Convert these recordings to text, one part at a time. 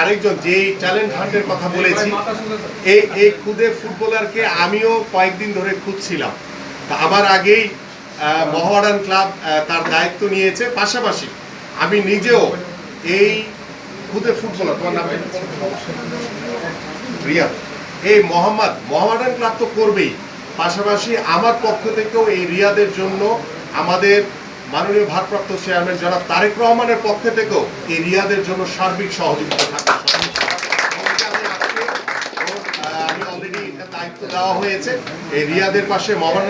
আরেকজন যেই ট্যালেন্ট হান্টের কথা বলেছি এই এই খুদে ফুটবলারকে আমিও কয়েকদিন ধরে খুঁজছিলাম। তা আমার আগেই মহারান ক্লাব তার দায়িত্ব নিয়েছে। পাশাপাশি আমি নিজেও এই খুদে ফুটবলার, তোমার নাম কি? রিয়াদ। এই মোহাম্মদ মোহাম্মদান ক্লাব তো করবেই। পাশাপাশি আমার পক্ষ থেকেও এই রিয়াদের জন্য আমাদের মাননীয় ভারপ্রাপ্ত চেয়ারম্যান জনাব তারেক রহমানের পক্ষ থেকেও এই রিয়াদের জন্য সার্বিক সহযোগিতা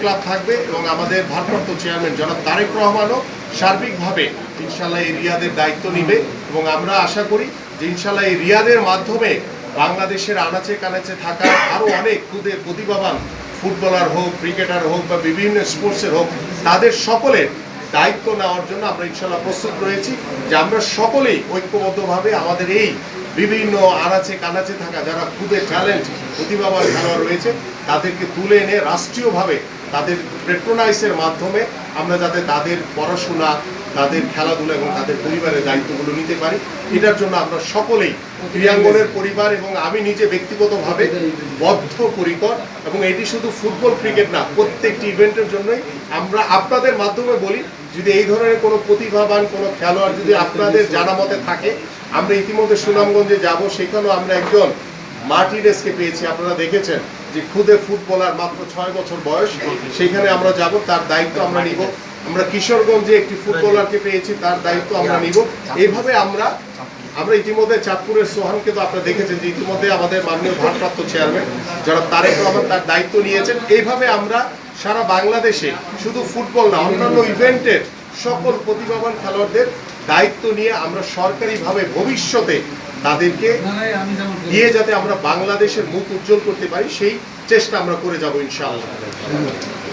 ক্লাব থাকবে আমাদের ভারপ্রাপ্ত চেয়ারম্যান জনাব তারেক ইনশাল্লাহ এই রিয়াদের দায়িত্ব নিবে এবং আমরা আশা করি যে এই রিয়াদের মাধ্যমে বাংলাদেশের আনাচে কানাচে থাকা আরও অনেক খুদে প্রতিভাবান ফুটবলার হোক, ক্রিকেটার হোক বা বিভিন্ন স্পোর্টসের হোক, তাদের সকলের দায়িত্ব নেওয়ার জন্য আমরা ইনশাল্লাহ প্রস্তুত রয়েছি যে আমরা সকলেই ঐক্যবদ্ধভাবে আমাদের এই বিভিন্ন আনাচে কানাচে থাকা যারা খুদে চ্যালেঞ্জ প্রতিভাবান খেলোয়াড় রয়েছে, তাদেরকে তুলে এনে রাষ্ট্রীয়ভাবে তাদের পেট্রোনাইসের মাধ্যমে আমরা যাতে তাদের পড়াশোনা তাদের খেলাধুলা এবং তাদের পরিবারের দায়িত্বগুলো নিতে পারি। এটার জন্য আমরা সকলেই ক্রিয়াঙ্গনের পরিবার এবং আমি নিজে ব্যক্তিগতভাবে বদ্ধ পরিকর এবং এটি শুধু ফুটবল, ক্রিকেট না, প্রত্যেকটি ইভেন্টের জন্যই আমরা আপনাদের মাধ্যমে বলি, যদি এই ধরনের কোনো প্রতিভাবান কোনো খেলোয়াড় যদি আপনাদের জানা মতে থাকে, আমরা ইতিমধ্যে সুনামগঞ্জে যাব, সেখানেও আমরা একজন মার্টিনেসকে পেয়েছি। আপনারা দেখেছেন যে খুদে ফুটবলার মাত্র ছয় বছর বয়স, সেখানে আমরা যাব, তার দায়িত্ব আমরা নিব। আমরা কিশোরগঞ্জে একটি ফুটবলারকে পেয়েছি তার দায়িত্ব আমরা নিব। এইভাবে আমরা আমরা ইতিমধ্যে চাঁদপুরের সোহানকে তো আপনারা দেখেছেন যে ইতিমধ্যে আমাদের মাননীয় ভারপ্রাপ্ত চেয়ারম্যান যারা তারেক রহমান তার দায়িত্ব নিয়েছেন এইভাবে আমরা সারা বাংলাদেশে শুধু ফুটবল না অন্যান্য ইভেন্টের সকল প্রতিভাবান খেলোয়াড়দের দায়িত্ব নিয়ে আমরা সরকারিভাবে ভবিষ্যতে তাদেরকে দিয়ে যাতে আমরা বাংলাদেশের মুখ উজ্জ্বল করতে পারি সেই চেষ্টা আমরা করে যাব ইনশাআল্লাহ।